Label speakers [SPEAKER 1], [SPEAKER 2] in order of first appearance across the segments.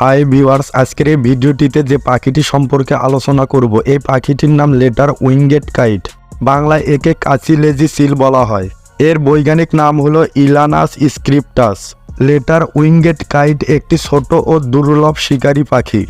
[SPEAKER 1] Hi viewers আজকের এই ভিডিওটিতে যে পাখিটি সম্পর্কে আলোচনা করব, এই পাখিটির নাম লেটার উইঙ্গেট কাইট। বাংলায় একে কাচিলেজি সিল বলা হয়। এর বৈজ্ঞানিক নাম হলো Elanus scriptus. Letter winged kite একটি ছোট ও দুর্লভ শিকারী পাখি।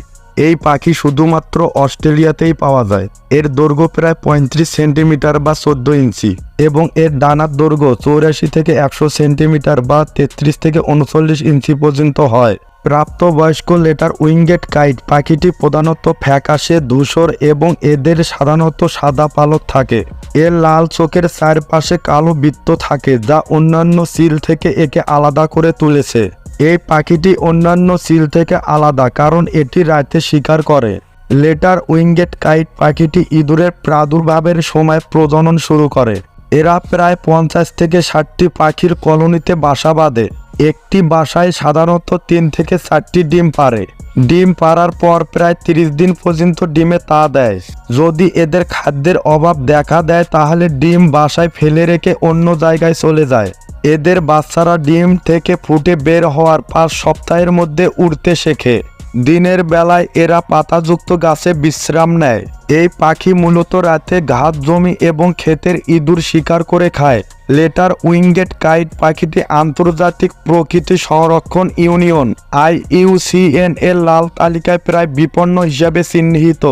[SPEAKER 1] এই পাখি শুধুমাত্র অস্ট্রেলিয়াতেই পাওয়া যায়। এর দৈর্ঘ্য প্রায় পঁয়ত্রিশ সেন্টিমিটার বা চোদ্দ ইঞ্চি এবং এর ডানার দৈর্ঘ্য চৌরাশি থেকে একশো সেন্টিমিটার বা তেত্রিশ থেকে উনচল্লিশ ইঞ্চি পর্যন্ত হয়। প্রাপ্তবয়স্ক লেটার উইঙ্গেট কাইট পাখিটি প্রধানত ফ্যাকাশে ধূসর এবং এদের সাধারণত সাদা পালক থাকে। এর লাল চোখের চারপাশে কালো বৃত্ত থাকে, যা অন্যান্য সিল থেকে একে আলাদা করে তুলেছে। এই পাখিটি অন্যান্য সিল থেকে আলাদা, কারণ এটি রাতে শিকার করে। লেটার উইঙ্গেট কাইট পাখিটি ইঁদুরের প্রাদুর্ভাবের সময় প্রজনন শুরু করে। এরা প্রায় পঞ্চাশ থেকে ষাটটি পাখির কলোনিতে বাসা বাঁধে। একটি বাসায় সাধারণত তিন থেকে চারটি ডিম পারে ডিম পাড়ার পর প্রায় তিরিশ দিন পর্যন্ত ডিমে তা দেয়। যদি এদের খাদ্যের অভাব দেখা দেয়, তাহলে ডিম বাসায় ফেলে রেখে অন্য জায়গায় চলে যায়। এদের বাচ্চারা ডিম থেকে ফুটে বের হওয়ার পাঁচ সপ্তাহের মধ্যে উড়তে শেখে। দিনের বেলায় এরা পাতাযুক্ত গাছে বিশ্রাম নেয়। এই পাখি মূলত রাতে ঘাস জমি এবং ক্ষেতের ইঁদুর শিকার করে খায়। লেটার উইঙ্গেট কাইট পাখিটি আন্তর্জাতিক প্রকৃতি সংরক্ষণ ইউনিয়ন আইইউসিএন এর লাল তালিকায় প্রায় বিপন্ন হিসাবে চিহ্নিত।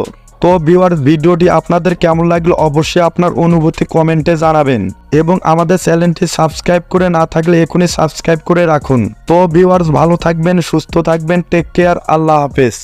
[SPEAKER 1] তো ভিউয়ার ভিডিওটি আপনাদের কেমন লাগল অবশ্যই আপনার অনুভূতি কমেন্টে জানাবেন এবং আমাদের চ্যানেলটি সাবস্ক্রাইব করে না থাকলে এখনই সাবস্ক্রাইব করে রাখুন। তো ভিউয়ার্স ভালো থাকবেন, সুস্থ থাকবেন টেক কেয়ার আল্লাহ হাফেজ।